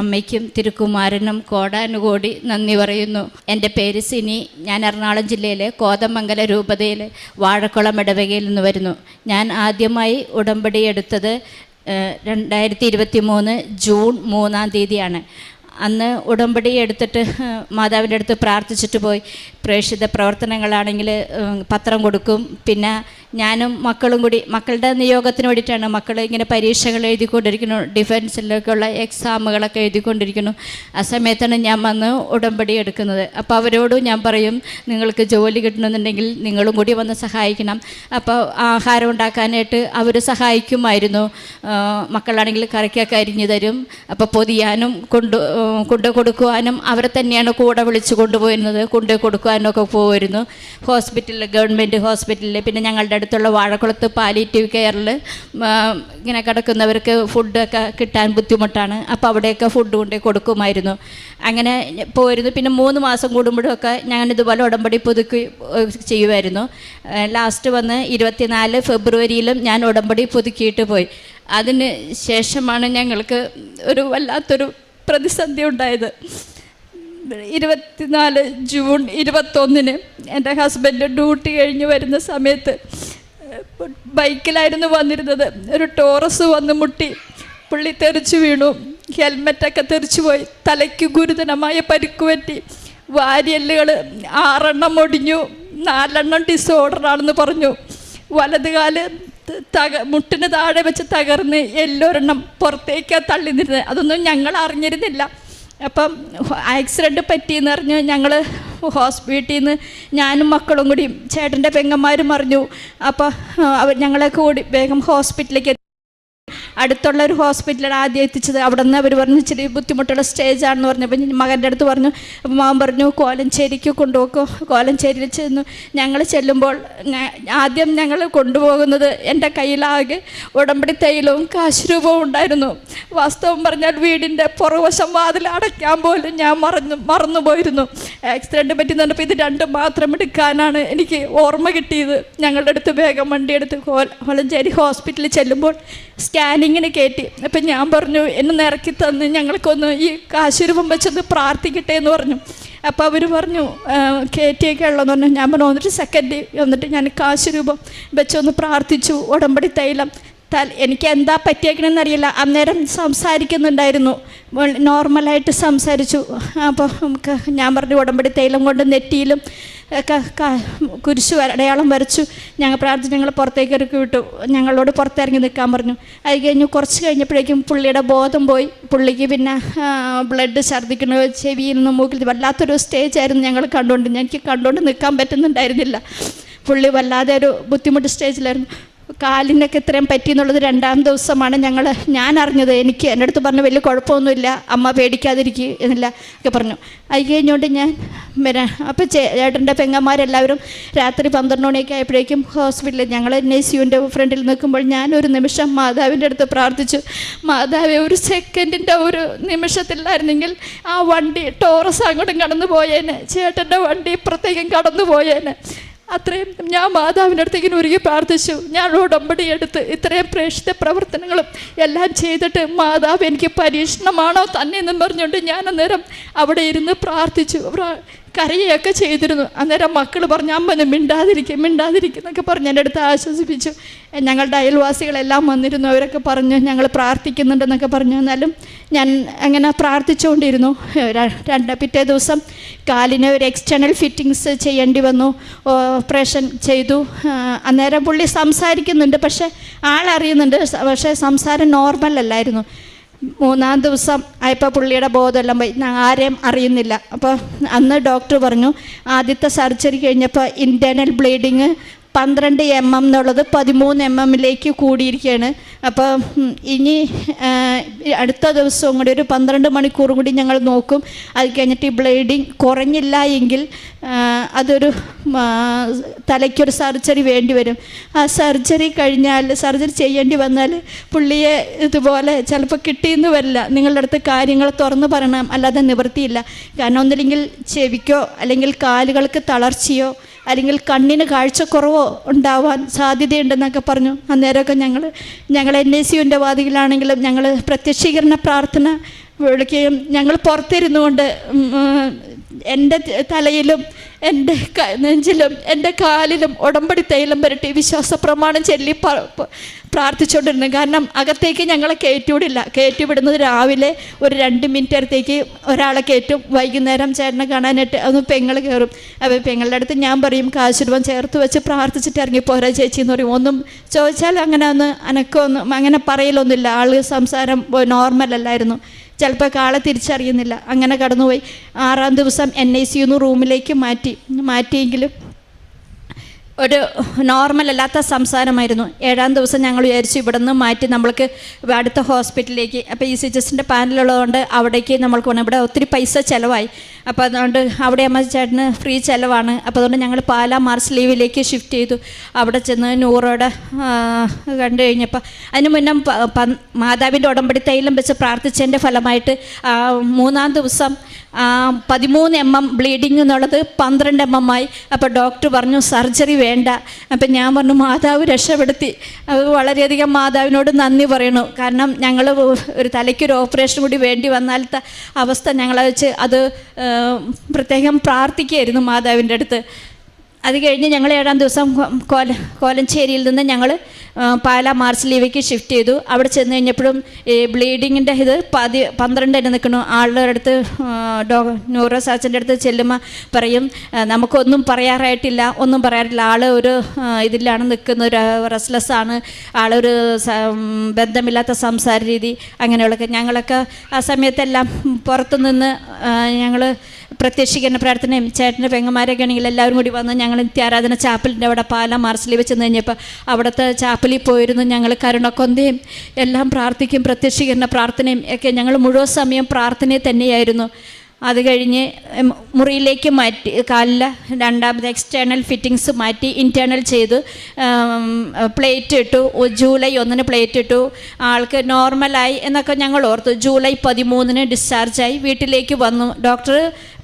അമ്മയ്ക്കും തിരുക്കുമാരനും കോടാനുകോടി നന്ദി പറയുന്നു. എന്റെ പേര് സിനി. ഞാൻ എറണാകുളം ജില്ലയിലെ കോതമംഗല രൂപതയിലെ വാഴക്കുളം ഇടവകയിൽ നിന്ന് വരുന്നു. ഞാൻ ആദ്യമായി ഉടമ്പടി എടുത്തത് രണ്ടായിരത്തി ഇരുപത്തി മൂന്ന് ജൂൺ മൂന്നാം തീയതിയാണ്. അന്ന് ഉടമ്പടി എടുത്തിട്ട് മാതാവിന്റെ അടുത്ത് പ്രാർത്ഥിച്ചിട്ട് പോയി. പ്രേക്ഷിത പ്രവർത്തനങ്ങളാണെങ്കിൽ പത്രം കൊടുക്കും. പിന്നെ ഞാനും മക്കളും കൂടി മക്കളുടെ നിയോഗത്തിന് വേണ്ടിയിട്ടാണ് മക്കൾ ഇങ്ങനെ പരീക്ഷകൾ എഴുതിക്കൊണ്ടിരിക്കുന്നു. ഡിഫൻസിലേക്കുള്ള എക്സാമുകളൊക്കെ എഴുതിക്കൊണ്ടിരിക്കുന്നു. ആ സമയത്താണ് ഞാൻ വന്ന് ഉടമ്പടി എടുക്കുന്നത്. അപ്പോൾ അവരോടും ഞാൻ പറയും നിങ്ങൾക്ക് ജോലി കിട്ടണമെന്നുണ്ടെങ്കിൽ നിങ്ങളും കൂടി വന്ന് സഹായിക്കണം. അപ്പോൾ ആഹാരം ഉണ്ടാക്കാനായിട്ട് അവർ സഹായിക്കുമായിരുന്നു. മക്കളാണെങ്കിൽ കറിക്കൊക്കെ അരിഞ്ഞു തരും. അപ്പോൾ പൊതിയാനും കൊണ്ട് കൊണ്ട് കൊടുക്കുവാനും അവരെ തന്നെയാണ് കൂടെ വിളിച്ചു കൊണ്ടുപോയിരുന്നത്. കൊണ്ട് കൊടുക്കുവാനൊക്കെ പോയിരുന്നു. ഹോസ്പിറ്റലിൽ ഗവൺമെന്റ് ഹോസ്പിറ്റലിൽ പിന്നെ ഞങ്ങളുടെ അടുത്തുള്ള വാഴക്കുളത്ത് പാലിറ്റീവ് കെയറിൽ ഇങ്ങനെ കിടക്കുന്നവർക്ക് ഫുഡൊക്കെ കിട്ടാൻ ബുദ്ധിമുട്ടാണ്. അപ്പോൾ അവിടെയൊക്കെ ഫുഡ് കൊണ്ടേ കൊടുക്കുമായിരുന്നു. അങ്ങനെ പോയിരുന്നു. പിന്നെ മൂന്ന് മാസം കൂടുമ്പോഴൊക്കെ ഞാൻ ഇതുപോലെ ഉടമ്പടി പുതുക്കി ചെയ്യുമായിരുന്നു. ലാസ്റ്റ് വന്ന് ഇരുപത്തിനാല് ഫെബ്രുവരിയിലും ഞാൻ ഉടമ്പടി പുതുക്കിയിട്ട് പോയി. അതിന് ശേഷമാണ് ഞങ്ങൾക്ക് ഒരു വല്ലാത്തൊരു പ്രതിസന്ധി ഉണ്ടായത്. ഇരുപത്തിനാല് ജൂൺ ഇരുപത്തൊന്നിന് എന്റെ ഹസ്ബൻഡ് ഡ്യൂട്ടി കഴിഞ്ഞ് വരുന്ന സമയത്ത് ബൈക്കിലായിരുന്നു വന്നിരുന്നത്. ഒരു ടോറസ് വന്ന് മുട്ടി പുള്ളി തെറിച്ചു വീണു. ഹെൽമെറ്റൊക്കെ തെറിച്ചു പോയി. തലയ്ക്ക് ഗുരുതരമായ പരിക്ക് പറ്റി. വാരിയല്ലുകൾ ആറെണ്ണം ഒടിഞ്ഞു. നാലെണ്ണം ഡിസോർഡറാണെന്ന് പറഞ്ഞു. വലതുകാൽ തക മുട്ടിന് താഴെ വെച്ച് തകർന്ന് എല്ലൊരെണ്ണം പുറത്തേക്കാണ് തള്ളി നിന്നത് അതൊന്നും ഞങ്ങൾ അറിഞ്ഞിരുന്നില്ല അപ്പം ആക്സിഡന്റ് പറ്റിയെന്ന് അറിഞ്ഞ് ഞങ്ങൾ ഹോസ്പിറ്റലിൽ നിന്ന് ഞാനും മക്കളും കൂടി ചേട്ടന്റെ പെങ്ങന്മാരും അറിഞ്ഞു അപ്പോൾ അവർ ഞങ്ങളെ കൂടി വേഗം ഹോസ്പിറ്റലിലേക്ക്. അടുത്തുള്ള ഒരു ഹോസ്പിറ്റലാണ് ആദ്യം എത്തിച്ചത്. അവിടെ നിന്ന് അവർ പറഞ്ഞു ഇച്ചിരി ബുദ്ധിമുട്ടുള്ള സ്റ്റേജാണെന്ന് പറഞ്ഞപ്പോൾ മകന്റെ അടുത്ത് പറഞ്ഞു അപ്പോൾ മകൻ പറഞ്ഞു കോലഞ്ചേരിക്ക് കൊണ്ടുപോക്കോ. കോലഞ്ചേരിയിൽ ചെന്നു ഞങ്ങൾ ചെല്ലുമ്പോൾ ആദ്യം ഞങ്ങൾ കൊണ്ടുപോകുന്നത് എന്റെ കയ്യിലാകെ ഉടമ്പടി തൈലവും കാശുരൂപവും ഉണ്ടായിരുന്നു. വാസ്തവം പറഞ്ഞാൽ വീടിന്റെ പുറവശം വാതിൽ അടയ്ക്കാൻ പോലും ഞാൻ മറന്നു മറന്നുപോയിരുന്നു. ആക്സിഡന്റ് പറ്റി പറഞ്ഞപ്പോൾ ഇത് രണ്ടും മാത്രം എടുക്കാനാണ് എനിക്ക് ഓർമ്മ കിട്ടിയത്. ഞങ്ങളുടെ അടുത്ത് വേഗം വണ്ടിയെടുത്ത് കോല കോലഞ്ചേരി ഹോസ്പിറ്റലിൽ ചെല്ലുമ്പോൾ സ്കാനിങ്ങിന് കയറ്റി അപ്പം ഞാൻ പറഞ്ഞു എന്നെ നിറക്കി തന്ന് ഞങ്ങൾക്കൊന്ന് ഈ കാശുരൂപം വെച്ചൊന്ന് പ്രാർത്ഥിക്കട്ടെ എന്ന് പറഞ്ഞു. അപ്പോൾ അവർ പറഞ്ഞു കയറ്റിയൊക്കെ ഉള്ളതെന്ന് പറഞ്ഞു. ഞാൻ പറഞ്ഞു വന്നിട്ട് സെക്കൻഡ് വന്നിട്ട് ഞാൻ കാശുരൂപം വെച്ചൊന്ന് പ്രാർത്ഥിച്ചു ഉടമ്പടി തൈലം. തൽ എനിക്ക് എന്താ പറ്റിയേക്കണമെന്ന് അറിയില്ല. അന്നേരം സംസാരിക്കുന്നുണ്ടായിരുന്നു. നോർമലായിട്ട് സംസാരിച്ചു. അപ്പോൾ നമുക്ക് ഞാൻ പറഞ്ഞു ഉടമ്പടി തൈലം കൊണ്ട് നെറ്റിയിലും കുരിശ് അടയാളം വരച്ചു. ഞങ്ങൾ പ്രാർത്ഥിച്ച് ഞങ്ങൾ പുറത്തേക്ക് ഇറക്കി വിട്ടു. ഞങ്ങളോട് പുറത്തിറങ്ങി നിൽക്കാൻ പറഞ്ഞു. അത് കഴിഞ്ഞ് കുറച്ച് കഴിഞ്ഞപ്പോഴേക്കും പുള്ളിയുടെ ബോധം പോയി. പുള്ളിക്ക് പിന്നെ ബ്ലഡ് ഛർദ്ദിക്കണോ ചെവിയിൽ നിന്ന് മൂക്കിൽ വല്ലാത്തൊരു സ്റ്റേജ് ആയിരുന്നു ഞങ്ങൾ കണ്ടുകൊണ്ട്. എനിക്ക് കണ്ടുകൊണ്ട് നിൽക്കാൻ പറ്റുന്നുണ്ടായിരുന്നില്ല. പുള്ളി വല്ലാതെ ഒരു ബുദ്ധിമുട്ട് സ്റ്റേജിലായിരുന്നു കാലിനൊക്കെ ഇത്രയും പറ്റി എന്നുള്ളത് രണ്ടാം ദിവസമാണ് ഞങ്ങൾ ഞാൻ അറിഞ്ഞത്. എനിക്ക് എന്റെ അടുത്ത് പറഞ്ഞു വലിയ കുഴപ്പമൊന്നുമില്ല. അമ്മ പേടിക്കാതിരിക്കുക എന്നില്ല ഒക്കെ പറഞ്ഞു. അത് കഴിഞ്ഞുകൊണ്ട് ഞാൻ പിന്നെ അപ്പോൾ ചേട്ടന്റെ പെങ്ങന്മാരെല്ലാവരും രാത്രി പന്ത്രണ്ട് മണിയൊക്കെ ആയപ്പോഴേക്കും ഹോസ്പിറ്റലിൽ ഞങ്ങൾ എൻ ഐ സിയുന്റെ ഫ്രണ്ടിൽ നിൽക്കുമ്പോൾ ഞാൻ ഒരു നിമിഷം മാതാവിന്റെ അടുത്ത് പ്രാർത്ഥിച്ചു. മാതാവെ ഒരു സെക്കൻഡിന്റെ ഒരു നിമിഷത്തിലായിരുന്നെങ്കിൽ ആ വണ്ടി ടോറസ് അങ്ങോട്ടും കടന്നു പോയേനെ ചേട്ടന്റെ വണ്ടി ഇപ്പുറത്തേക്കും കടന്നു പോയേനെ അത്രയും ഞാൻ മാതാവിന്റെ അടുത്തേക്ക് ഒരുങ്ങി പ്രാർത്ഥിച്ചു. ഞാൻ ഉടമ്പടി എടുത്ത് ഇത്രയും പ്രേക്ഷിത പ്രവർത്തനങ്ങളും എല്ലാം ചെയ്തിട്ട് മാതാവ് എനിക്ക് പരീക്ഷണമാണോ തന്നെ എന്നും പറഞ്ഞുകൊണ്ട് ഞാൻ അന്നേരം അവിടെ ഇരുന്ന് പ്രാർത്ഥിച്ചു. പ്രാ- കരയുകയൊക്കെ ചെയ്തിരുന്നു. അന്നേരം മക്കൾ പറഞ്ഞു അമ്മനെ മിണ്ടാതിരിക്കും മിണ്ടാതിരിക്കും എന്നൊക്കെ പറഞ്ഞ് എന്റെ അടുത്ത് ആശ്വസിപ്പിച്ചു. ഞങ്ങളുടെ അയൽവാസികളെല്ലാം വന്നിരുന്നു. അവരൊക്കെ പറഞ്ഞു ഞങ്ങൾ പ്രാർത്ഥിക്കുന്നുണ്ടെന്നൊക്കെ പറഞ്ഞു. എന്നാലും ഞാൻ അങ്ങനെ പ്രാർത്ഥിച്ചുകൊണ്ടിരുന്നു. രണ്ട് പിറ്റേ ദിവസം കാലിന് ഒരു എക്സ്റ്റേണൽ ഫിറ്റിങ്സ് ചെയ്യേണ്ടി വന്നു. ഓപ്പറേഷൻ ചെയ്തു. അന്നേരം പുള്ളി സംസാരിക്കുന്നുണ്ട്. പക്ഷേ ആളറിയുന്നുണ്ട്. പക്ഷേ സംസാരം നോർമൽ അല്ലായിരുന്നു. മൂന്നാം ദിവസം ആയപ്പോൾ പുള്ളിയുടെ ബോധമെല്ലാം പോയി. ആരെയും അറിയുന്നില്ല. അപ്പോൾ അന്ന് ഡോക്ടർ പറഞ്ഞു ആദ്യത്തെ സർജറി കഴിഞ്ഞപ്പോൾ ഇന്റേർണൽ ബ്ലീഡിങ് പന്ത്രണ്ട് എം എം എന്നുള്ളത് പതിമൂന്ന് എം എമ്മിലേക്ക് കൂടിയിരിക്കുകയാണ്. അപ്പോൾ ഇനി അടുത്ത ദിവസവും കൂടി ഒരു പന്ത്രണ്ട് മണിക്കൂറും കൂടി ഞങ്ങൾ നോക്കും. അത് കഴിഞ്ഞിട്ട് ഈ ബ്ലീഡിങ് കുറഞ്ഞില്ല എങ്കിൽ അതൊരു തലയ്ക്കൊരു സർജറി വേണ്ടി വരും. ആ സർജറി കഴിഞ്ഞാൽ സർജറി ചെയ്യേണ്ടി വന്നാൽ പുള്ളിയെ ഇതുപോലെ ചിലപ്പോൾ കിട്ടിയെന്ന് വരില്ല. നിങ്ങളുടെ അടുത്ത് കാര്യങ്ങൾ തുറന്ന് പറയണം അല്ലാതെ നിവൃത്തിയില്ല. കാരണം ഒന്നില്ലെങ്കിൽ ചെവിക്കോ അല്ലെങ്കിൽ കാലുകൾക്ക് തളർച്ചയോ അല്ലെങ്കിൽ കണ്ണിന് കാഴ്ചക്കുറവോ ഉണ്ടാവാൻ സാധ്യതയുണ്ടെന്നൊക്കെ പറഞ്ഞു. അന്നേരമൊക്കെ ഞങ്ങൾ ഞങ്ങൾ എൻ എസ് യുവിന്റെ വാദികളാണെങ്കിലും ഞങ്ങൾ പ്രത്യക്ഷീകരണ പ്രാർത്ഥന വിളിക്കുകയും ഞങ്ങൾ പുറത്തിരുന്നു കൊണ്ട് എന്റെ തലയിലും എന്റെ നെഞ്ചിലും എന്റെ കാലിലും ഉടമ്പടി തൈലം പുരട്ടി വിശ്വാസ പ്രമാണം ചൊല്ലി പ്രാർത്ഥിച്ചുകൊണ്ടിരുന്നു. കാരണം അകത്തേക്ക് ഞങ്ങളെ കയറ്റിവിടില്ല. കയറ്റി വിടുന്നത് രാവിലെ ഒരു രണ്ട് മിനിറ്റ് അടുത്തേക്ക് ഒരാളെ കയറ്റും. വൈകുന്നേരം ചേട്ടനെ കാണാനായിട്ട് അതൊന്ന് പെങ്ങൾ കയറും. അപ്പോൾ പെങ്ങളുടെ അടുത്ത് ഞാൻ പറയും കാശുരൂപം ചേർത്ത് വെച്ച് പ്രാർത്ഥിച്ചിട്ട് ഇറങ്ങി പോരാ ചേച്ചി എന്ന് പറയും. ഒന്നും ചോദിച്ചാൽ അങ്ങനെ ഒന്ന് അനക്കൊന്നും അങ്ങനെ പറയലൊന്നുമില്ല. ആൾ സംസാരം നോർമൽ അല്ലായിരുന്നു. ചിലപ്പോൾ കാളെ തിരിച്ചറിയുന്നില്ല. അങ്ങനെ കടന്നുപോയി. ആറാം ദിവസം എൻ ഐ സി റൂമിലേക്ക് മാറ്റി. മാറ്റിയെങ്കിലും ഒരു നോർമൽ അല്ലാത്ത സംസാരമായിരുന്നു. ഏഴാം ദിവസം ഞങ്ങൾ വിചാരിച്ചു ഇവിടെ നിന്ന് മാറ്റി നമ്മൾക്ക് അടുത്ത ഹോസ്പിറ്റലിലേക്ക് അപ്പോൾ ഈ സിജസിന്റെ പാനലുള്ളതുകൊണ്ട് അവിടേക്ക് നമ്മൾക്ക് വേണം ഇവിടെ ഒത്തിരി പൈസ ചിലവായി. അപ്പോൾ അതുകൊണ്ട് അവിടെ അമ്മ ചേട്ടന് ഫ്രീ ചിലവാണ്. അപ്പോൾ അതുകൊണ്ട് ഞങ്ങൾ പാലാ മാർച്ച് ലീവിലേക്ക് ഷിഫ്റ്റ് ചെയ്തു. അവിടെ ചെന്ന് നൂറോടെ കണ്ടു കഴിഞ്ഞപ്പോൾ അതിന് മുന്നേ മാതാവിന്റെ ഉടമ്പടി തൈലം വെച്ച് പ്രാർത്ഥിച്ചതിന്റെ ഫലമായിട്ട് മൂന്നാം ദിവസം പതിമൂന്ന് എം എം ബ്ലീഡിങ് എന്നുള്ളത് പന്ത്രണ്ട് എം എം ആയി. അപ്പോൾ ഡോക്ടർ പറഞ്ഞു സർജറി വേണ്ട. അപ്പം ഞാൻ പറഞ്ഞു മാതാവ് രക്ഷപ്പെടുത്തി. അത് വളരെയധികം മാതാവിനോട് നന്ദി പറയണു. കാരണം ഞങ്ങൾ ഒരു തലയ്ക്കൊരു ഓപ്പറേഷൻ കൂടി വേണ്ടി വന്നാലത്തെ അവസ്ഥ ഞങ്ങളെ വെച്ച് അത് പ്രത്യേകം പ്രാർത്ഥിക്കുകയായിരുന്നു മാതാവിന്റെ അടുത്ത്. അത് കഴിഞ്ഞ് ഞങ്ങൾ ഏഴാം ദിവസം കോല കോലഞ്ചേരിയിൽ നിന്ന് ഞങ്ങൾ പാലാ മാർച്ച് ലീവിലേക്ക് ഷിഫ്റ്റ് ചെയ്തു. അവിടെ ചെന്ന് കഴിഞ്ഞപ്പോഴും ഈ ബ്ലീഡിങ്ങിന്റെ ഇത് പതി പന്ത്രണ്ടിന് നിൽക്കണു ആളുടെ അടുത്ത് ഡോ ന്യൂറോ സർജന്റെ അടുത്ത് ചെല്ലുമ്പോൾ പറയും നമുക്കൊന്നും പറയാറായിട്ടില്ല ഒന്നും പറയാറില്ല. ആൾ ഒരു ഇതിലാണ് നിൽക്കുന്ന ഒരു റെസ്ലെസ് ആണ്. ആളൊരു ബന്ധമില്ലാത്ത സംസാര രീതി അങ്ങനെയുള്ളൊക്കെ. ഞങ്ങളൊക്കെ ആ സമയത്തെല്ലാം പുറത്തുനിന്ന് ഞങ്ങൾ പ്രത്യക്ഷീകരണ പ്രാർത്ഥനയും ചേട്ടന്റെ പെങ്ങന്മാരൊക്കെ ആണെങ്കിൽ എല്ലാവരും കൂടി വന്ന് ഞങ്ങൾ നിത്യാരാധന ചാപ്പലിന്റെ അവിടെ പാല മാർച്ചിൽ വെച്ച് കഴിഞ്ഞപ്പോൾ അവിടുത്തെ ചാപ്പലിൽ പോയിരുന്നു. ഞങ്ങൾ കരുണക്കൊന്തയും എല്ലാം പ്രാർത്ഥിക്കും പ്രത്യക്ഷീകരണ പ്രാർത്ഥനയും ഒക്കെ ഞങ്ങൾ മുഴുവൻ സമയം പ്രാർത്ഥനയിൽ തന്നെയായിരുന്നു. അത് കഴിഞ്ഞ് മുറിയിലേക്ക് മാറ്റി കാലിൽ രണ്ടാമത് എക്സ്റ്റേണൽ ഫിറ്റിങ്സ് മാറ്റി ഇന്റേർണൽ ചെയ്ത്. പ്ലേറ്റ് ഇട്ടു. ജൂലൈ ഒന്നിന് പ്ലേറ്റ് ഇട്ടു. ആൾക്ക് നോർമലായി എന്നൊക്കെ ഞങ്ങൾ ഓർത്തു. ജൂലൈ പതിമൂന്നിന് ഡിസ്ചാർജായി വീട്ടിലേക്ക് വന്നു. ഡോക്ടർ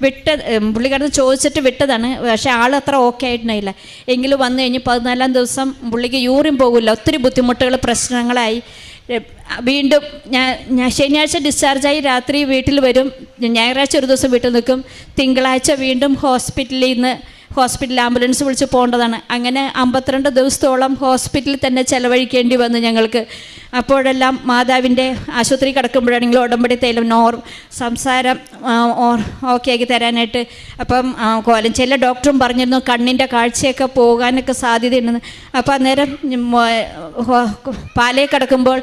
വിട്ട പുള്ളി പുള്ളിക്കാരന് ചോദിച്ചിട്ട് വിട്ടതാണ്. പക്ഷേ ആൾ അത്ര ഓക്കെ ആയിട്ടുണ്ടായില്ല. എങ്കിലും വന്നു കഴിഞ്ഞ് പതിനാലാം ദിവസം പുള്ളിക്ക് യൂറിൻ പോകില്ല. ഒത്തിരി ബുദ്ധിമുട്ടുകൾ പ്രശ്നങ്ങളായി. വീണ്ടും ഞാൻ ഞാൻ ശനിയാഴ്ച ഡിസ്ചാർജായി രാത്രി വീട്ടിൽ വരും. ഞായറാഴ്ച ഒരു ദിവസം വീട്ടിൽ നിൽക്കും. തിങ്കളാഴ്ച വീണ്ടും ഹോസ്പിറ്റലിൽ നിന്ന് ഹോസ്പിറ്റൽ ആംബുലൻസ് വിളിച്ച് പോകേണ്ടതാണ്. അങ്ങനെ അമ്പത്തിരണ്ട് ദിവസത്തോളം ഹോസ്പിറ്റലിൽ തന്നെ ചിലവഴിക്കേണ്ടി വന്നു ഞങ്ങൾക്ക്. അപ്പോഴെല്ലാം മാതാവിന്റെ ആശുപത്രി കിടക്കുമ്പോഴാണെങ്കിലും ഉടമ്പടി തൈലം നോർ സംസാരം ഓക്കെ ആക്കി തരാനായിട്ട് അപ്പം കോലം. ചില ഡോക്ടറും പറഞ്ഞിരുന്നു കണ്ണിന്റെ കാഴ്ചയൊക്കെ പോകാനൊക്കെ സാധ്യതയുണ്ടെന്ന്. അപ്പോൾ അന്നേരം പാലേ കിടക്കുമ്പോൾ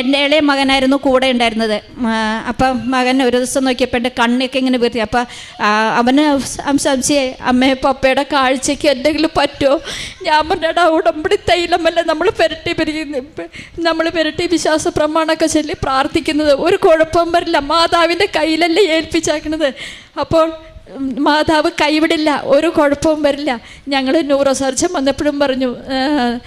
എന്റെ ഇളയ മകനായിരുന്നു കൂടെ ഉണ്ടായിരുന്നത്. അപ്പം മകൻ ഒരു ദിവസം നോക്കിയപ്പോൾ എന്റെ കണ്ണൊക്കെ ഇങ്ങനെ വീർത്തി. അപ്പം അവന് സംശയം അമ്മയെ പപ്പയുടെ കാഴ്ചയ്ക്ക് എന്തെങ്കിലും പറ്റുമോ? ഞാൻ പറഞ്ഞാടാ ഉടമ്പടി തൈലമല്ല നമ്മൾ പെരട്ടി പെരുകി നമ്മൾ പെരട്ടി വിശ്വാസ പ്രമാണമൊക്കെ ചൊല്ലി പ്രാർത്ഥിക്കുന്നത്. ഒരു കുഴപ്പം വരില്ല. മാതാവിന്റെ കയ്യിലല്ലേ ഏൽപ്പിച്ചേക്കണത്. അപ്പോൾ മാതാവ് കൈവിടില്ല. ഒരു കുഴപ്പവും വരില്ല. ഞങ്ങൾ ന്യൂറോ സർജൻ വന്നപ്പോഴും പറഞ്ഞു "ആ, ഏ,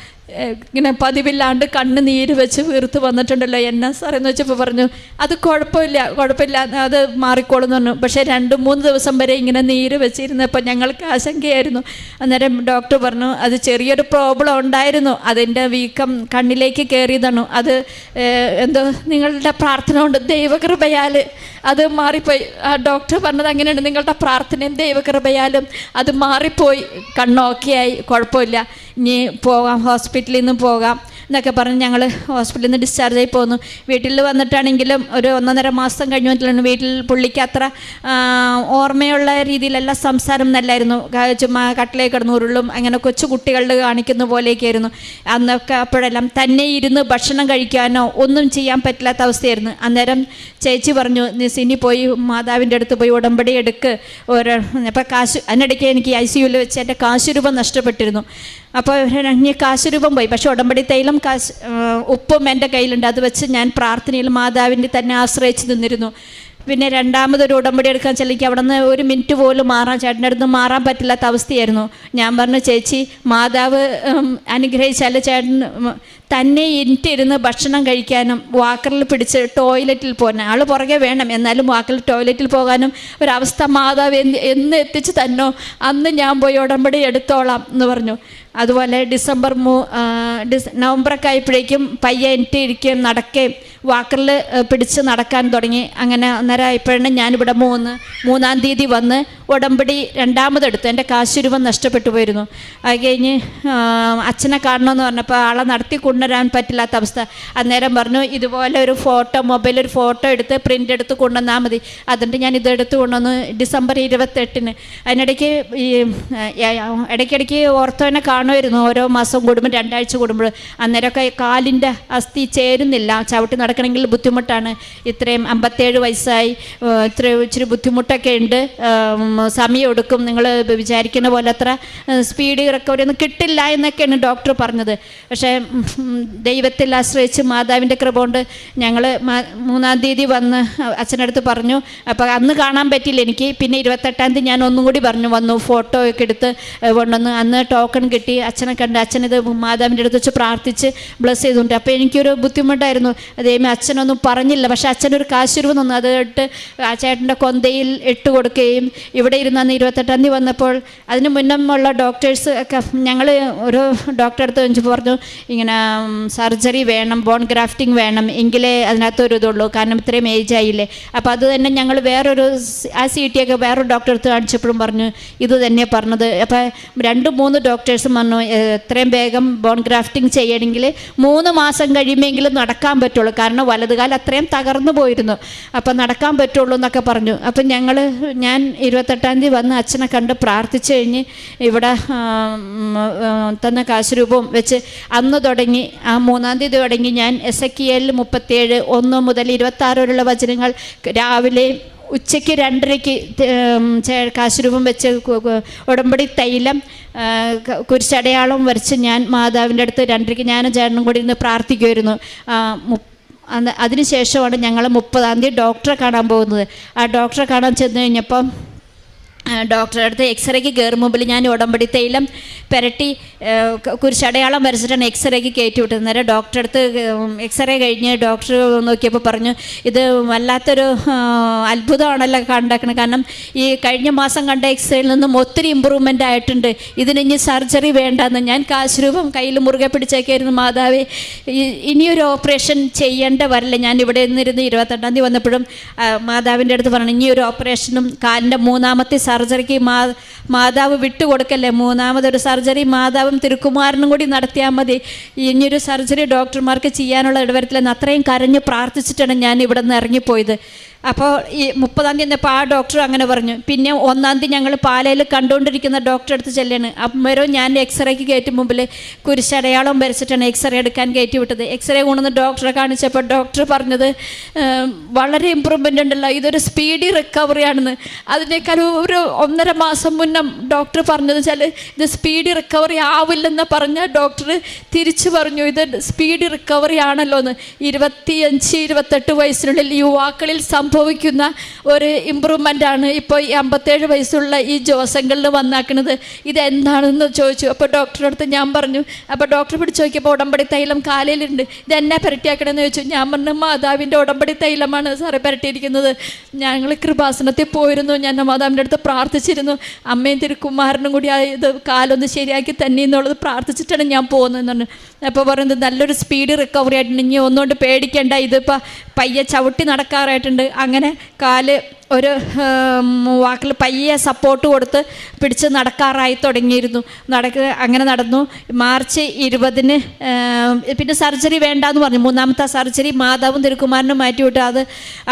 ഇങ്ങനെ പതിവില്ലാണ്ട് കണ്ണ് നീര് വെച്ച് വീർത്ത് വന്നിട്ടുണ്ടല്ലോ എന്നാ എന്ന് വെച്ചപ്പോൾ പറഞ്ഞു അത് കുഴപ്പമില്ല കുഴപ്പമില്ല അത് മാറിക്കോളും പറഞ്ഞു. പക്ഷേ രണ്ട് മൂന്ന് ദിവസം വരെ ഇങ്ങനെ നീര് വെച്ചിരുന്നപ്പോൾ ഞങ്ങൾക്ക് ആശങ്കയായിരുന്നു. അന്നേരം ഡോക്ടർ പറഞ്ഞു അത് ചെറിയൊരു പ്രോബ്ലം ഉണ്ടായിരുന്നു അതിന്റെ വീക്കം കണ്ണിലേക്ക് കയറിയതാണ് അത് എന്തോ നിങ്ങളുടെ പ്രാർത്ഥന കൊണ്ട് ദൈവകൃപയാൽ അത് മാറിപ്പോയി. ആ ഡോക്ടർ പറഞ്ഞത് അങ്ങനെയാണ് നിങ്ങളുടെ പ്രാർത്ഥനയും ദൈവകൃപയാലും അത് മാറിപ്പോയി കണ്ണോക്കെയായി കുഴപ്പമില്ല. ഇനി പോകാം ഹോസ്പിറ്റലിൽ നിന്ന് പോകാം എന്നൊക്കെ പറഞ്ഞ് ഞങ്ങൾ ഹോസ്പിറ്റലിൽ നിന്ന് ഡിസ്ചാർജ് ആയി പോന്നു. വീട്ടിൽ വന്നിട്ടാണെങ്കിലും ഒരു ഒന്നൊന്നര മാസം കഴിഞ്ഞു വന്നിട്ടാണ് വീട്ടിൽ പുള്ളിക്ക് അത്ര ഓർമ്മയുള്ള രീതിയിലല്ല സംസാരം നല്ലായിരുന്നു ചുമ്മാ കട്ടിലേ കിടന്ന് ഉരുളും അങ്ങനെ കൊച്ചു കുട്ടികളുടെ കാണിക്കുന്ന പോലെയൊക്കെയായിരുന്നു. അന്നൊക്കെ അപ്പോഴെല്ലാം തന്നെ ഇരുന്ന് ഭക്ഷണം കഴിക്കാനോ ഒന്നും ചെയ്യാൻ പറ്റില്ലാത്ത അവസ്ഥയായിരുന്നു. അന്നേരം ചേച്ചി പറഞ്ഞു സിനി പോയി മാതാവിന്റെ അടുത്ത് പോയി ഉടമ്പടി എടുക്ക്. ഓരോ അപ്പം കാശ് അതിനിടയ്ക്ക് എനിക്ക് ഐ സി യുവിൽ വെച്ച് എന്റെ കാശ് രൂപം നഷ്ടപ്പെട്ടിരുന്നു. അപ്പോൾ ഇനി കാശ് രൂപം പോയി. പക്ഷേ ഉടമ്പടി തൈലം കാശ് ഉപ്പും എന്റെ കയ്യിലുണ്ട്. അത് വെച്ച് ഞാൻ പ്രാർത്ഥനയിൽ മാതാവിന്റെ തന്നെ ആശ്രയിച്ച് നിന്നിരുന്നു. പിന്നെ രണ്ടാമതൊരു ഉടമ്പടി എടുക്കാൻ ചെല്ലെങ്കിൽ അവിടെ നിന്ന് ഒരു മിനിറ്റ് പോലും മാറാൻ ചേട്ടന്റെ അടുത്ത് മാറാൻ പറ്റില്ലാത്ത അവസ്ഥയായിരുന്നു. ഞാൻ പറഞ്ഞു ചേച്ചി മാതാവ് അനുഗ്രഹിച്ചാൽ ചേട്ടൻ തന്നെ ഇരുന്ന് ഭക്ഷണം കഴിക്കാനും വാക്കറിൽ പിടിച്ച് ടോയ്ലറ്റിൽ പോകാനും ആൾ പുറകെ വേണം. എന്നാലും വാക്കറിൽ ടോയ്ലറ്റിൽ പോകാനും ഒരവസ്ഥ മാതാവ് എന്ന് എത്തിച്ച് തന്നോ? അന്ന് ഞാൻ പോയി ഉടമ്പടി എടുത്തോളാം എന്ന് പറഞ്ഞു. അതുപോലെ ഡിസംബർ മൂ ഡിസ് നവംബറൊക്കെ ആയപ്പോഴേക്കും പയ്യെ ഇരിക്കുകയും നടക്കുകയും വാക്കറിൽ പിടിച്ച് നടക്കാൻ തുടങ്ങി. അങ്ങനെ അന്നേരം ആയപ്പോഴാണ് ഞാനിവിടെ മൂന്ന് മൂന്നാം തീയതി വന്ന് ഉടമ്പടി രണ്ടാമതെടുത്തു. എന്റെ കാശുരൂപം നഷ്ടപ്പെട്ടു പോയിരുന്നു. അത് കഴിഞ്ഞ് അച്ഛനെ കാണണമെന്ന് പറഞ്ഞപ്പോൾ ആളെ നടത്തി കൊണ്ടുവരാൻ പറ്റില്ലാത്ത അവസ്ഥ. അന്നേരം പറഞ്ഞു ഇതുപോലെ ഒരു ഫോട്ടോ മൊബൈൽ ഒരു ഫോട്ടോ എടുത്ത് പ്രിന്റ് എടുത്ത് കൊണ്ടുവന്നാൽ മതി. അതുകൊണ്ട് ഞാൻ ഇതെടുത്ത് കൊണ്ടുവന്നു ഡിസംബർ ഇരുപത്തെട്ടിന്. അതിനിടയ്ക്ക് ഈ ഇടയ്ക്കിടയ്ക്ക് ഓർത്തോനെ കാണുമായിരുന്നു. ഓരോ മാസം കൂടുമ്പോൾ രണ്ടാഴ്ച കൂടുമ്പോൾ അന്നേരമൊക്കെ കാലിന്റെ അസ്ഥി ചേരുന്നില്ല. ചവിട്ടി നടക്കണമെങ്കിൽ ബുദ്ധിമുട്ടാണ്. ഇത്രയും അമ്പത്തേഴ് വയസ്സായി. ഇത്ര ഇച്ചിരി ബുദ്ധിമുട്ടൊക്കെ ഉണ്ട്. സമയം എടുക്കും. നിങ്ങൾ വിചാരിക്കുന്ന പോലെ അത്ര സ്പീഡ് റിക്കവറി ഒന്നും കിട്ടില്ല എന്നൊക്കെയാണ് ഡോക്ടർ പറഞ്ഞത്. പക്ഷേ ദൈവത്തിൽ ആശ്രയിച്ച് മാതാവിന്റെ കൃപ കൊണ്ട് ഞങ്ങൾ മൂന്നാം തീയതി വന്ന് അച്ഛനടുത്ത് പറഞ്ഞു അപ്പോൾ അന്ന് കാണാൻ പറ്റില്ല എനിക്ക്. പിന്നെ ഇരുപത്തെട്ടാം തീയതി ഞാൻ ഒന്നും കൂടി പറഞ്ഞു. വന്നു ഫോട്ടോ ഒക്കെ എടുത്ത് കൊണ്ടുവന്ന് അന്ന് ടോക്കൺ കിട്ടി. അച്ഛനെ കണ്ട് അച്ഛനിത് മാതാവിന്റെ അടുത്ത് വെച്ച് പ്രാർത്ഥിച്ച് ബ്ലസ് ചെയ്തുകൊണ്ട്. അപ്പോൾ എനിക്കൊരു ബുദ്ധിമുട്ടായിരുന്നു. അതേമേ അച്ഛനൊന്നും പറഞ്ഞില്ല. പക്ഷേ അച്ഛനൊരു കാശുരൂപം തന്നു. അത് ഇട്ട് ആ ചേട്ടന്റെ കൊന്തയിൽ ഇട്ട് കൊടുക്കുകയും ഇവിടെ ഇരുന്ന് അന്ന് ഇരുപത്തെട്ടാം തീയതി വന്നപ്പോൾ അതിന് മുന്നമുള്ള ഡോക്ടേഴ്സ് ഒക്കെ ഞങ്ങൾ ഒരു ഡോക്ടറെ അടുത്ത് വെച്ച് പറഞ്ഞു ഇങ്ങനെ സർജറി വേണം ബോൺ ഗ്രാഫ്റ്റിംഗ് വേണം എങ്കിലേ അതിനകത്തൊരു ഇതുള്ളൂ. കാരണം ഇത്രയും ഏജ് ആയില്ലേ. അപ്പോൾ അത് തന്നെ ഞങ്ങൾ വേറൊരു ആ സി ടി ഒക്കെ വേറൊരു ഡോക്ടറെ അടുത്ത് കാണിച്ചപ്പോഴും പറഞ്ഞു ഇത് തന്നെ പറഞ്ഞത്. അപ്പോൾ രണ്ട് മൂന്ന് ഡോക്ടേഴ്സും പറഞ്ഞു "ഏ, എത്രയും വേഗം ബോൺ ഗ്രാഫ്റ്റിംഗ് ചെയ്യണമെങ്കിൽ മൂന്ന് മാസം കഴിയുമെങ്കിലും നടക്കാൻ പറ്റുള്ളൂ. കാരണം വലതുകാലം അത്രയും തകർന്നു പോയിരുന്നു. അപ്പം നടക്കാൻ പറ്റുള്ളൂ എന്നൊക്കെ പറഞ്ഞു. അപ്പം ഞങ്ങൾ ഞാൻ ഇരുപത്തെട്ടാം തീയതി വന്ന് അച്ഛനെ കണ്ട് പ്രാർത്ഥിച്ചു കഴിഞ്ഞ് ഇവിടെ തന്ന കാശുരൂപവും വെച്ച് അന്ന് തുടങ്ങി ആ മൂന്നാം തീയതി തുടങ്ങി ഞാൻ എസ് എ കി എൽ മുപ്പത്തിയേഴ് ഒന്ന് മുതൽ ഇരുപത്താറ് വരെയുള്ള വചനങ്ങൾ രാവിലെ ഉച്ചയ്ക്ക് രണ്ടരയ്ക്ക് കാശുരൂപം വെച്ച് ഉടമ്പടി തൈലം കുരിശടയാളം വരച്ച് ഞാൻ മാതാവിന്റെ അടുത്ത് രണ്ടരയ്ക്ക് ഞാനും ചേട്ടനും കൂടി ഇരുന്ന് പ്രാർത്ഥിക്കുമായിരുന്നു അതിനുശേഷമാണ് ഞങ്ങൾ മുപ്പതാം തീയതി ഡോക്ടറെ കാണാൻ പോകുന്നത്. ആ ഡോക്ടറെ കാണാൻ ചെന്ന് കഴിഞ്ഞപ്പം ആ, ഡോക്ടറുടെ അടുത്ത് എക്സ്റേക്ക് കയറും മുമ്പിൽ ഞാൻ ഉടമ്പടി തൈലം പുരട്ടി കുരിശടയാളം വരച്ചിട്ടാണ് എക്സ്റേക്ക് കയറ്റി വിട്ടത് നേരെ ഡോക്ടറെ അടുത്ത് എക്സ്റേ കഴിഞ്ഞ് ഡോക്ടർ നോക്കിയപ്പോൾ പറഞ്ഞു ഇത് വല്ലാത്തൊരു അത്ഭുതമാണല്ലോ കണ്ടേക്കണത് കാരണം ഈ കഴിഞ്ഞ മാസം കണ്ട എക്സ്റേയിൽ നിന്നും ഒത്തിരി ഇമ്പ്രൂവ്മെന്റ് ആയിട്ടുണ്ട്. ഇതിന് ഇനി സർജറി വേണ്ടെന്ന് ഞാൻ കാശ് രൂപം കയ്യിൽ മുറുകെ പിടിച്ചേക്കായിരുന്നു മാതാവേ. ഇനിയൊരു ഓപ്പറേഷൻ ചെയ്യേണ്ട വരില്ല. ഞാൻ ഇവിടെ നിന്നിരുന്ന് ഇരുപത്തെട്ടാം തീയതി വന്നപ്പോഴും മാതാവിന്റെ അടുത്ത് പറഞ്ഞു ഇനിയൊരു ഓപ്പറേഷനും കാലിന്റെ മൂന്നാമത്തെ സർജറിക്ക് മാ മാതാവ് വിട്ടുകൊടുക്കല്ലേ? മൂന്നാമതൊരു സർജറി മാതാവും തിരുക്കുമാരനും കൂടി നടത്തിയാൽ മതി. ഇനിയൊരു സർജറി ഡോക്ടർമാർക്ക് ചെയ്യാനുള്ള ഇടവരത്തിലെന്ന് അത്രയും കരഞ്ഞ് പ്രാർത്ഥിച്ചിട്ടാണ് ഞാൻ ഇവിടെ നിന്ന് ഇറങ്ങിപ്പോയത്. അപ്പോൾ ഈ മുപ്പതാം തീയതി എന്നപ്പോൾ ആ ഡോക്ടർ അങ്ങനെ പറഞ്ഞു. പിന്നെ ഒന്നാം തീയതി ഞങ്ങൾ പാലയിൽ കണ്ടുകൊണ്ടിരിക്കുന്ന ഡോക്ടറെ അടുത്ത് ചെല്ലാണ്. അമ്മരും ഞാൻ എക്സ്റേക്ക് കയറ്റും മുമ്പിൽ കുരിശടയാളം വരച്ചിട്ടാണ് എക്സ്റേ എടുക്കാൻ കയറ്റി വിട്ടത്. എക്സ്റേ കൊണ്ടുവന്ന് ഡോക്ടറെ കാണിച്ചപ്പോൾ ഡോക്ടർ പറഞ്ഞത് വളരെ ഇമ്പ്രൂവ്മെന്റ് ഉണ്ടല്ലോ. ഇതൊരു സ്പീഡി റിക്കവറി ആണെന്ന്. അതിനേക്കാൾ ഒരു ഒന്നര മാസം മുന്നേ ഡോക്ടർ പറഞ്ഞത് വെച്ചാൽ ഇത് സ്പീഡി റിക്കവറി ആവില്ലെന്ന് പറഞ്ഞ ഡോക്ടർ തിരിച്ചു പറഞ്ഞു ഇത് സ്പീഡി റിക്കവറി ആണല്ലോ എന്ന് ഇരുപത്തിയഞ്ച് ഇരുപത്തെട്ട് വയസ്സിനുള്ളിൽ യുവാക്കളിൽ സംഭവിക്കുന്ന ഒരു ഇമ്പ്രൂവ്മെന്റ് ആണ് ഇപ്പോൾ ഈ അമ്പത്തേഴ് വയസ്സുള്ള ഈ ജോസങ്ങളിൽ വന്നാക്കുന്നത്. ഇതെന്താണെന്ന് ചോദിച്ചു. അപ്പോൾ ഡോക്ടറുടെ അടുത്ത് ഞാൻ പറഞ്ഞു അപ്പോൾ ഡോക്ടർ പിടിച്ച് നോക്കിയപ്പോൾ ഉടമ്പടി തൈലം കാലയിലുണ്ട് ഇത് എന്നെ പുരട്ടിയാക്കണമെന്ന് ചോദിച്ചു. ഞാൻ പറഞ്ഞു മാതാവിന്റെ ഉടമ്പടി തൈലമാണ് സാറേ പുരട്ടിയിരിക്കുന്നത്. ഞങ്ങൾ കൃപാസനത്തിൽ പോയിരുന്നു. ഞാൻ മാതാവിന്റെ അടുത്ത് പ്രാർത്ഥിച്ചിരുന്നു. അമ്മയും തിരുക്കുമാരനും കൂടി ആ ഇത് കാലൊന്ന് ശരിയാക്കി തന്നെ എന്നുള്ളത് പ്രാർത്ഥിച്ചിട്ടാണ് ഞാൻ പോകുന്നതെന്ന് പറഞ്ഞു. അപ്പോൾ പറയുന്നത് നല്ലൊരു സ്പീഡ് റിക്കവറി ആയിട്ടുണ്ട് ഇനി ഒന്നുകൊണ്ട് പേടിക്കേണ്ട. ഇതിപ്പോൾ പയ്യെ ചവിട്ടി നടക്കാറായിട്ടുണ്ട്. അങ്ങനെ കാൽ ഒരു വാക്കിൽ പയ്യെ സപ്പോർട്ട് കൊടുത്ത് പിടിച്ച് നടക്കാറായി തുടങ്ങിയിരുന്നു. നടക്ക അങ്ങനെ നടന്നു. മാർച്ച് ഇരുപതിന് പിന്നെ സർജറി വേണ്ടാന്ന് പറഞ്ഞു. മൂന്നാമത്തെ സർജറി മാതാവും തിരുക്കുമാരനും മാറ്റി വിട്ടു. അത്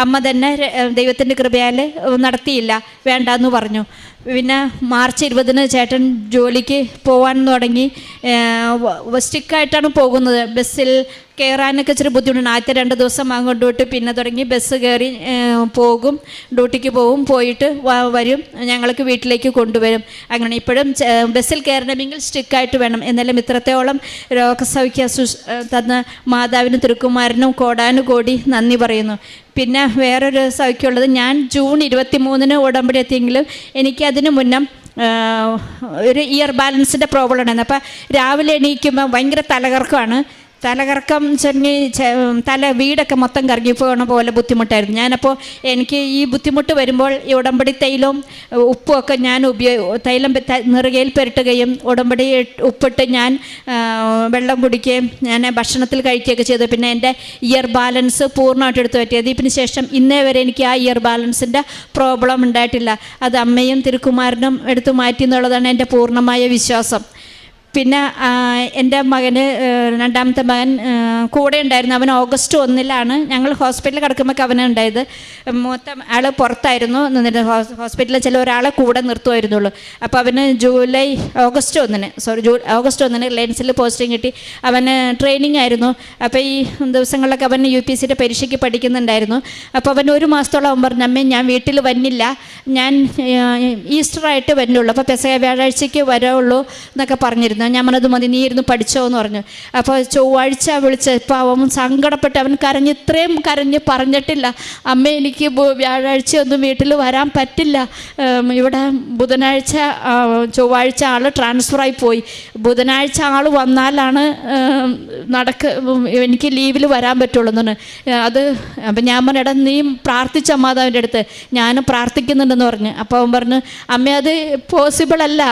അമ്മ തന്നെ ദൈവത്തിന്റെ കൃപയാൽ നടത്തിയില്ല. വേണ്ടാന്ന് പറഞ്ഞു. പിന്നെ മാർച്ച് ഇരുപതിന് ചേട്ടൻ ജോലിക്ക് പോകാൻ തുടങ്ങി. സ്റ്റിക്കായിട്ടാണ് പോകുന്നത്. ബസ്സിൽ കയറാനൊക്കെ ഇച്ചിരി ബുദ്ധിമുട്ടുണ്ട്. ആദ്യത്തെ രണ്ട് ദിവസം അങ്ങോട്ട് പിന്നെ തുടങ്ങി ബസ് കയറി പോകും ഡ്യൂട്ടിക്ക് പോകും പോയിട്ട് വരും ഞങ്ങൾക്ക് വീട്ടിലേക്ക് കൊണ്ടുവരും. അങ്ങനെ ഇപ്പോഴും ബസ്സിൽ കയറണമെങ്കിൽ സ്റ്റിക്കായിട്ട് വേണം. എന്നാലും ഇത്രത്തോളം രോഗസൗഖ്യ തന്ന മാതാവിനും തിരുക്കുമാരനും കോടാനുകോടി നന്ദി പറയുന്നു. പിന്നെ വേറൊരു സൗഖ്യമുള്ളത് ഞാൻ ജൂൺ ഇരുപത്തി മൂന്നിന് ഉടമ്പടി എത്തിയെങ്കിലും എനിക്കതിന് മുന്നം ഒരു ഇയർ ബാലൻസിന്റെ പ്രോബ്ലം ഉണ്ടായിരുന്നു. അപ്പോൾ രാവിലെ എണീക്കുമ്പോൾ ഭയങ്കര തലകറക്കമാണ്. തലകറക്കം ചെങ്ങി തല വീടൊക്കെ മൊത്തം കറങ്ങി പോകണ പോലെ ബുദ്ധിമുട്ടായിരുന്നു. ഞാനപ്പോൾ എനിക്ക് ഈ ബുദ്ധിമുട്ട് വരുമ്പോൾ ഈ ഉടമ്പടി തൈലവും ഉപ്പും ഒക്കെ ഞാൻ ഉപയോഗ തൈലം നിറുകയിൽ പെരട്ടുകയും ഉടമ്പടി ഉപ്പിട്ട് ഞാൻ വെള്ളം കുടിക്കുകയും ഞാൻ ഭക്ഷണത്തിൽ കഴിക്കുകയൊക്കെ ചെയ്തു. പിന്നെ എന്റെ ഇയർ ബാലൻസ് പൂർണമായിട്ട് എടുത്തു പറ്റിയത്. ഇതിന് ശേഷം ഇന്നേ വരെ എനിക്ക് ആ ഇയർ ബാലൻസിന്റെ പ്രോബ്ലം ഉണ്ടായിട്ടില്ല. അത് അമ്മയും തിരുക്കുമാരനും എടുത്തു മാറ്റി എന്നുള്ളതാണ് എന്റെ പൂർണമായ വിശ്വാസം. പിന്നെ എന്റെ മകന് രണ്ടാമത്തെ മകൻ കൂടെ ഉണ്ടായിരുന്നു. അവൻ ഓഗസ്റ്റ് ഒന്നിലാണ് ഞങ്ങൾ ഹോസ്പിറ്റലിൽ കിടക്കുമ്പോൾ അവനെ ഉണ്ടായത്. മൊത്തം ആൾ പുറത്തായിരുന്നു. നിന്നിട്ട് ഹോസ്പിറ്റലിൽ ചില ഒരാളെ കൂടെ നിർത്തുമായിരുന്നുള്ളൂ. അപ്പോൾ അവന് ജൂലൈ ഓഗസ്റ്റ് ഒന്നിന് സോറി ജൂ ഓഗസ്റ്റ് ഒന്നിന് ലെൻസിൽ പോസ്റ്റിംഗ് കിട്ടി. അവന് ട്രെയിനിങ് ആയിരുന്നു. അപ്പോൾ ഈ ദിവസങ്ങളിലൊക്കെ അവൻ യു പി സിയുടെ പരീക്ഷയ്ക്ക് പഠിക്കുന്നുണ്ടായിരുന്നു. അപ്പോൾ അവൻ ഒരു മാസത്തോളം അവൻ പറഞ്ഞു അമ്മേ ഞാൻ വീട്ടിൽ വന്നില്ല. ഞാൻ ഈസ്റ്ററായിട്ട് വരുന്നുള്ളൂ അപ്പോൾ പെസക വ്യാഴാഴ്ചയ്ക്ക് വരാവുള്ളൂ എന്നൊക്കെ പറഞ്ഞിരുന്നു. ഞാൻ പറഞ്ഞത് മതി നീ ഇരുന്ന് പഠിച്ചോ എന്ന് പറഞ്ഞു. അപ്പോൾ ചൊവ്വാഴ്ച വിളിച്ചപ്പോൾ അവൻ സങ്കടപ്പെട്ട് അവൻ കരഞ്ഞ് ഇത്രയും കരഞ്ഞ് പറഞ്ഞിട്ടില്ല. അമ്മ എനിക്ക് വ്യാഴാഴ്ച ഒന്നും വീട്ടിൽ വരാൻ പറ്റില്ല. ഇവിടെ ബുധനാഴ്ച ചൊവ്വാഴ്ച ആൾ ട്രാൻസ്ഫറായി പോയി. ബുധനാഴ്ച ആൾ വന്നാലാണ് നടക്ക എനിക്ക് ലീവിൽ വരാൻ പറ്റുള്ളൂ എന്ന് പറഞ്ഞു. അത് അപ്പം ഞാൻ പറഞ്ഞിട നീ പ്രാർത്ഥിച്ച അമ്മാതാവിന്റെ അടുത്ത്. ഞാൻ പ്രാർത്ഥിക്കുന്നുണ്ടെന്ന് പറഞ്ഞു. അപ്പോൾ അവൻ പറഞ്ഞു അമ്മ അത് പോസിബിൾ അല്ല.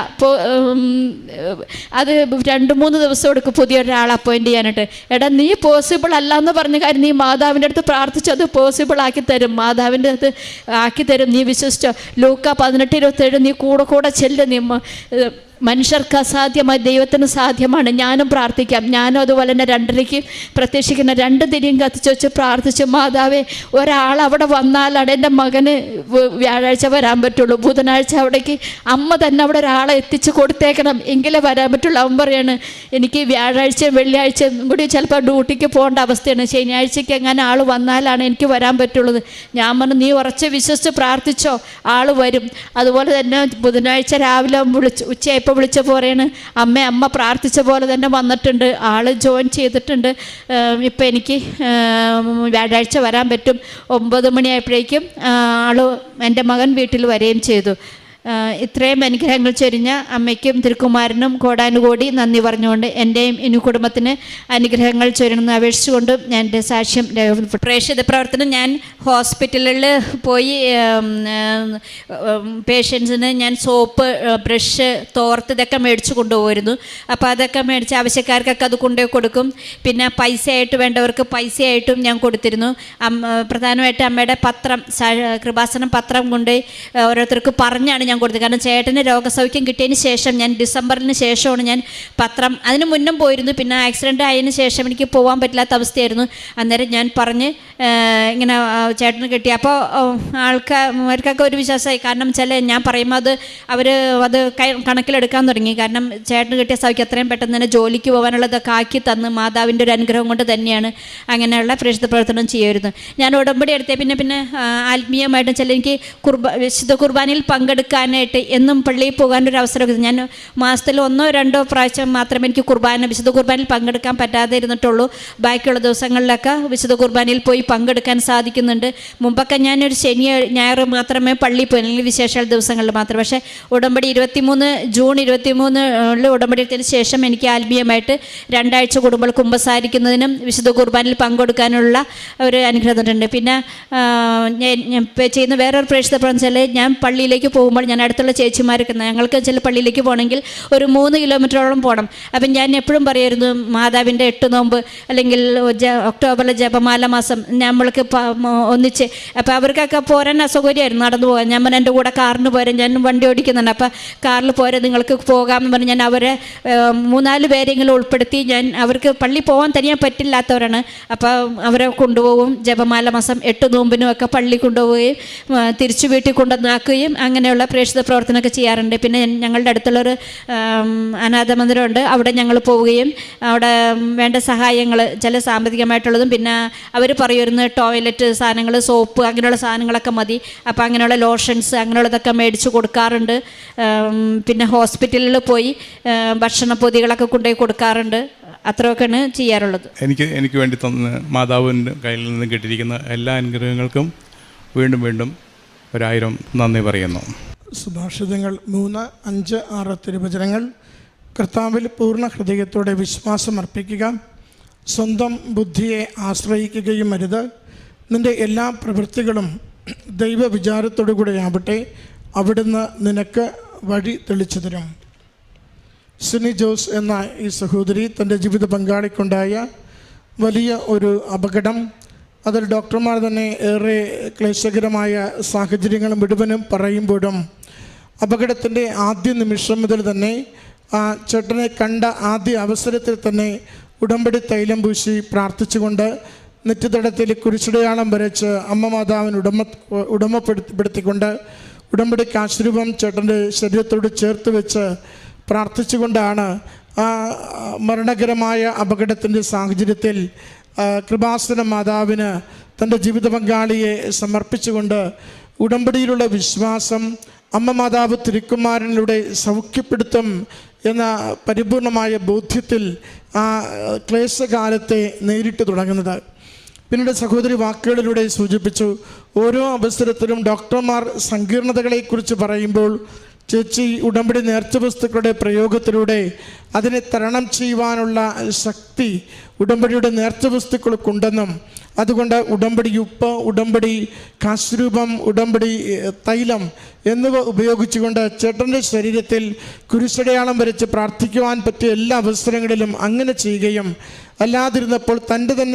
അത് രണ്ട് മൂന്ന് ദിവസം എടുക്കും പുതിയൊരാളെ അപ്പോയിന്റ് ചെയ്യാനായിട്ട്. എടാ നീ പോസിബിൾ അല്ല എന്ന് പറഞ്ഞ കാര്യം നീ മാതാവിന്റെ അടുത്ത് പ്രാർത്ഥിച്ചു അത് പോസിബിൾ ആക്കി തരും. മാതാവിന്റെ അടുത്ത് ആക്കി തരും. നീ വിശ്വസിച്ചോ? ലൂക്ക പതിനെട്ട് ഇരുപത്തേഴ് നീ കൂടെ കൂടെ ചെല്ല്. നീ മനുഷ്യർക്ക് അസാധ്യമായി ദൈവത്തിന് സാധ്യമാണ്. ഞാനും പ്രാർത്ഥിക്കാം. ഞാനും അതുപോലെ തന്നെ രണ്ടരയ്ക്ക് പ്രത്യക്ഷിക്കുന്ന രണ്ട് തിരിയും കത്തിച്ചു വെച്ച് പ്രാർത്ഥിച്ചു മാതാവേ ഒരാൾ അവിടെ വന്നാലാണ് എന്റെ മകന് വ്യാഴാഴ്ച വരാൻ പറ്റുള്ളൂ. ബുധനാഴ്ച അവിടേക്ക് അമ്മ തന്നെ അവിടെ ഒരാളെ എത്തിച്ച് കൊടുത്തേക്കണം. എങ്കിലേ വരാൻ പറ്റുള്ളൂ. അവൻ പറയാണ് എനിക്ക് വ്യാഴാഴ്ചയും വെള്ളിയാഴ്ചയും കൂടി ചിലപ്പോൾ ഡ്യൂട്ടിക്ക് പോകേണ്ട അവസ്ഥയാണ്. ശനിയാഴ്ചയ്ക്ക് എങ്ങനെ ആൾ വന്നാലാണ് എനിക്ക് വരാൻ പറ്റുള്ളത്. ഞാൻ പറഞ്ഞു നീ ഉറച്ച് വിശ്വസിച്ച് പ്രാർത്ഥിച്ചോ ആൾ വരും. അതുപോലെ തന്നെ ബുധനാഴ്ച രാവിലെ വിളിച്ച് ഉച്ചയായപ്പോൾ വിളിച്ച പറയാണ് അമ്മ അമ്മ പ്രാർത്ഥിച്ച പോലെ തന്നെ വന്നിട്ടുണ്ട്. ആൾ ജോയിൻ ചെയ്തിട്ടുണ്ട്. ഇപ്പം എനിക്ക് വ്യാഴാഴ്ച വരാൻ പറ്റും. ഒമ്പത് മണിയായപ്പോഴേക്കും ആൾ എന്റെ മകൻ വീട്ടിൽ വരികയും ചെയ്തു. ഇത്രയും അനുഗ്രഹങ്ങൾ ചൊരിഞ്ഞ അമ്മയ്ക്കും തിരുക്കുമാരനും കോടാനുകോടി നന്ദി പറഞ്ഞുകൊണ്ട് എന്റെയും ഇനി കുടുംബത്തിന് അനുഗ്രഹങ്ങൾ ചൊരണമെന്ന് അപേക്ഷിച്ചുകൊണ്ടും ഞാൻ എന്റെ സാക്ഷ്യം പ്രേക്ഷിത പ്രവർത്തനം ഞാൻ ഹോസ്പിറ്റലുകളിൽ പോയി പേഷ്യൻസിന് ഞാൻ സോപ്പ് ബ്രഷ് തോർത്ത് ഇതൊക്കെ മേടിച്ച് കൊണ്ടുപോയിരുന്നു. അപ്പോൾ അതൊക്കെ മേടിച്ച് ആവശ്യക്കാർക്കൊക്കെ അത് കൊണ്ടുപോയി കൊടുക്കും. പിന്നെ പൈസയായിട്ട് വേണ്ടവർക്ക് പൈസയായിട്ടും ഞാൻ കൊടുത്തിരുന്നു. പ്രധാനമായിട്ട് അമ്മയുടെ പത്രം കൃപാസനം പത്രം കൊണ്ട് ഓരോരുത്തർക്ക് പറഞ്ഞാണ് ഞാൻ കൊടുത്തത് കാരണം ചേട്ടന് രോഗസൗഖ്യം കിട്ടിയതിന് ശേഷം ഞാൻ ഡിസംബറിന് ശേഷമാണ് ഞാൻ പത്രം അതിന് മുന്നും പോയിരുന്നു. പിന്നെ ആക്സിഡന്റ് ആയതിന് ശേഷം എനിക്ക് പോകാൻ പറ്റില്ലാത്ത അവസ്ഥയായിരുന്നു. അന്നേരം ഞാൻ പറഞ്ഞ് ഇങ്ങനെ ചേട്ടന് കിട്ടി. അപ്പോൾ ആൾക്കാർക്കൊക്കെ ഒരു വിശ്വാസമായി. കാരണം ചില ഞാൻ പറയുമ്പോൾ അത് അവർ അത് കണക്കിലെടുക്കാൻ തുടങ്ങി. കാരണം ചേട്ടന് കിട്ടിയ സൗഖ്യം അത്രയും പെട്ടെന്ന് തന്നെ ജോലിക്ക് പോകാനുള്ളതൊക്കെ ആക്കി തന്ന് മാതാവിന്റെ ഒരു അനുഗ്രഹം കൊണ്ട് തന്നെയാണ് അങ്ങനെയുള്ള പ്രേക്ഷിത പ്രവർത്തനം ചെയ്യുമായിരുന്നു ഞാൻ ഉടമ്പടി എടുത്തേ. പിന്നെ പിന്നെ ആത്മീയമായിട്ടും ചില എനിക്ക് കുർബ വിശുദ്ധ കുർബാനയിൽ പങ്കെടുക്കാനായിട്ട് എന്നും പള്ളിയിൽ പോകാൻ ഒരു അവസരം ഞാൻ മാസത്തിൽ ഒന്നോ രണ്ടോ പ്രാവശ്യം മാത്രമേ എനിക്ക് കുർബാന വിശുദ്ധ കുർബാനയിൽ പങ്കെടുക്കാൻ പറ്റാതെ ഇരുന്നിട്ടുള്ളൂ. ബാക്കിയുള്ള ദിവസങ്ങളിലൊക്കെ വിശുദ്ധ കുർബാനയിൽ പോയി പങ്കെടുക്കാൻ സാധിക്കുന്നുണ്ട്. മുമ്പൊക്കെ ഞാനൊരു ശനി ഞായർ മാത്രമേ പള്ളിയിൽ പോയി അല്ലെങ്കിൽ വിശേഷ ദിവസങ്ങളിൽ മാത്രം. പക്ഷേ ഉടമ്പടി ഇരുപത്തിമൂന്ന് ജൂൺ ഇരുപത്തിമൂന്നിൽ ഉടമ്പടി എടുത്തതിന് ശേഷം എനിക്ക് ആത്മീയമായിട്ട് രണ്ടാഴ്ച കൂടുമ്പോൾ കുമ്പസാരിക്കുന്നതിനും വിശുദ്ധ കുർബാനയിൽ പങ്കെടുക്കാനുള്ള ഒരു അനുഗ്രഹം തന്നിട്ടുണ്ട്. പിന്നെ ചെയ്യുന്ന വേറൊരു പ്രേക്ഷിത വെച്ചാൽ ഞാൻ പള്ളിയിലേക്ക് പോകുമ്പോൾ ഞാൻ അടുത്തുള്ള ചേച്ചിമാരൊക്കെ ഞങ്ങൾക്ക് ചില പള്ളിയിലേക്ക് പോകണമെങ്കിൽ ഒരു മൂന്ന് കിലോമീറ്ററോളം പോകണം. അപ്പം ഞാൻ എപ്പോഴും പറയായിരുന്നു മാതാവിന്റെ എട്ട് നോമ്പ് അല്ലെങ്കിൽ ഒക്ടോബറിലെ ജപമാല മാസം നമ്മൾക്ക് ഒന്നിച്ച് അപ്പോൾ അവർക്കൊക്കെ പോരാൻ അസൗകര്യമായിരുന്നു നടന്നു പോകാൻ. ഞാൻ എന്റെ കൂടെ കാറിന് പോരാൻ ഞാൻ വണ്ടി ഓടിക്കുന്നുണ്ട്. അപ്പോൾ കാറിൽ പോരാ നിങ്ങൾക്ക് പോകാമെന്ന് പറഞ്ഞ് ഞാൻ അവരെ മൂന്നാൽ പേരെങ്കിലും ഉൾപ്പെടുത്തി ഞാൻ അവർക്ക് പള്ളി പോകാൻ തനിയാൻ പറ്റില്ലാത്തവരാണ്. അപ്പോൾ അവരെ കൊണ്ടുപോകും ജപമാല മാസം എട്ട് നോമ്പിനും ഒക്കെ പള്ളി കൊണ്ടുപോവുകയും തിരിച്ചു വീട്ടിൽ കൊണ്ടുവന്നാക്കുകയും അങ്ങനെയുള്ള പ്രേക്ഷിത പ്രവർത്തനമൊക്കെ ചെയ്യാറുണ്ട്. പിന്നെ ഞങ്ങളുടെ അടുത്തുള്ളൊരു അനാഥ മന്ദിരമുണ്ട്. അവിടെ ഞങ്ങൾ പോവുകയും അവിടെ വേണ്ട സഹായങ്ങൾ ചില സാമ്പത്തികമായിട്ടുള്ളതും പിന്നെ അവർ പറയുമായിരുന്നു ടോയ്ലറ്റ് സാധനങ്ങൾ സോപ്പ് അങ്ങനെയുള്ള സാധനങ്ങളൊക്കെ മതി. അപ്പോൾ അങ്ങനെയുള്ള ലോഷൻസ് അങ്ങനെയുള്ളതൊക്കെ മേടിച്ച് കൊടുക്കാറുണ്ട്. പിന്നെ ഹോസ്പിറ്റലിൽ പോയി ഭക്ഷണ പൊതികളൊക്കെ കൊണ്ടുപോയി കൊടുക്കാറുണ്ട്. അത്രയൊക്കെയാണ് ചെയ്യാറുള്ളത്. എനിക്ക് എനിക്ക് വേണ്ടി തന്ന മാതാവിന്റെ കയ്യിൽ നിന്ന് കിട്ടിയിരിക്കുന്ന എല്ലാ അനുഗ്രഹങ്ങൾക്കും വീണ്ടും വീണ്ടും ഒരായിരം നന്ദി പറയുന്നു. സുഭാഷിതങ്ങൾ മൂന്ന് അഞ്ച് ആറ് തിരുവചനങ്ങൾ. കർത്താവിൽ പൂർണ ഹൃദയത്തോടെ വിശ്വാസമർപ്പിക്കുക സ്വന്തം ബുദ്ധിയെ ആശ്രയിക്കുകയും അരുത്. നിന്റെ എല്ലാ പ്രവൃത്തികളും ദൈവവിചാരത്തോടു കൂടെയാവട്ടെ അവിടുന്ന് നിനക്ക് വഴി തെളിച്ചു തരും. സിനി ജോസ് എന്ന ഈ സഹോദരി തന്റെ ജീവിത പങ്കാളിക്കുണ്ടായ വലിയ ഒരു അപകടം. അതിൽ ഡോക്ടർമാർ തന്നെ ഏറെ ക്ലേശകരമായ സാഹചര്യങ്ങളും വിടുവനും പറയുമ്പോഴും അപകടത്തിന്റെ ആദ്യ നിമിഷം മുതൽ തന്നെ ആ ചേട്ടനെ കണ്ട ആദ്യ അവസരത്തിൽ തന്നെ ഉടമ്പടി തൈലം പൂശി പ്രാർത്ഥിച്ചുകൊണ്ട് നെറ്റിത്തടത്തിൽ കുരിശുടയാളം വരച്ച് അമ്മ മാതാവിന് ഉടമ ഉടമപ്പെടുത്തിപ്പെടുത്തിക്കൊണ്ട് ഉടമ്പടി ആശ്രൂപം ചേട്ടന്റെ ശരീരത്തോട് ചേർത്ത് വെച്ച് പ്രാർത്ഥിച്ചുകൊണ്ടാണ് ആ മരണകരമായ അപകടത്തിന്റെ സാഹചര്യത്തിൽ കൃപാസന മാതാവിന് തന്റെ ജീവിത പങ്കാളിയെ സമർപ്പിച്ചുകൊണ്ട് ഉടമ്പടിയിലുള്ള വിശ്വാസം അമ്മ മാതാവ് തിരുക്കുമാരനിലൂടെ സൗഖ്യപ്പെടുത്തും എന്ന പരിപൂർണമായ ബോധ്യത്തിൽ ആ ക്ലേശകാലത്തെ നേരിട്ട് തുടങ്ങുന്നത്. പിന്നീട് സഹോദരി വാക്കുകളിലൂടെ സൂചിപ്പിച്ചു ഓരോ അവസരത്തിലും ഡോക്ടർമാർ സങ്കീർണതകളെക്കുറിച്ച് പറയുമ്പോൾ ചേച്ചി ഉടമ്പടി നേർച്ച വസ്തുക്കളുടെ പ്രയോഗത്തിലൂടെ അതിനെ തരണം ചെയ്യുവാനുള്ള ശക്തി ഉടമ്പടിയുടെ നേർച്ച വസ്തുക്കൾക്കുണ്ടെന്നും അതുകൊണ്ട് ഉടമ്പടി ഉപ്പ് ഉടമ്പടി കാശ്രൂപം ഉടമ്പടി തൈലം എന്നിവ ഉപയോഗിച്ചുകൊണ്ട് ചേട്ടന്റെ ശരീരത്തിൽ കുരിശടയാളം വരച്ച് പ്രാർത്ഥിക്കുവാൻ പറ്റിയ എല്ലാ അവസരങ്ങളിലും അങ്ങനെ ചെയ്യുകയും അല്ലാതിരുന്നപ്പോൾ തന്റെ തന്നെ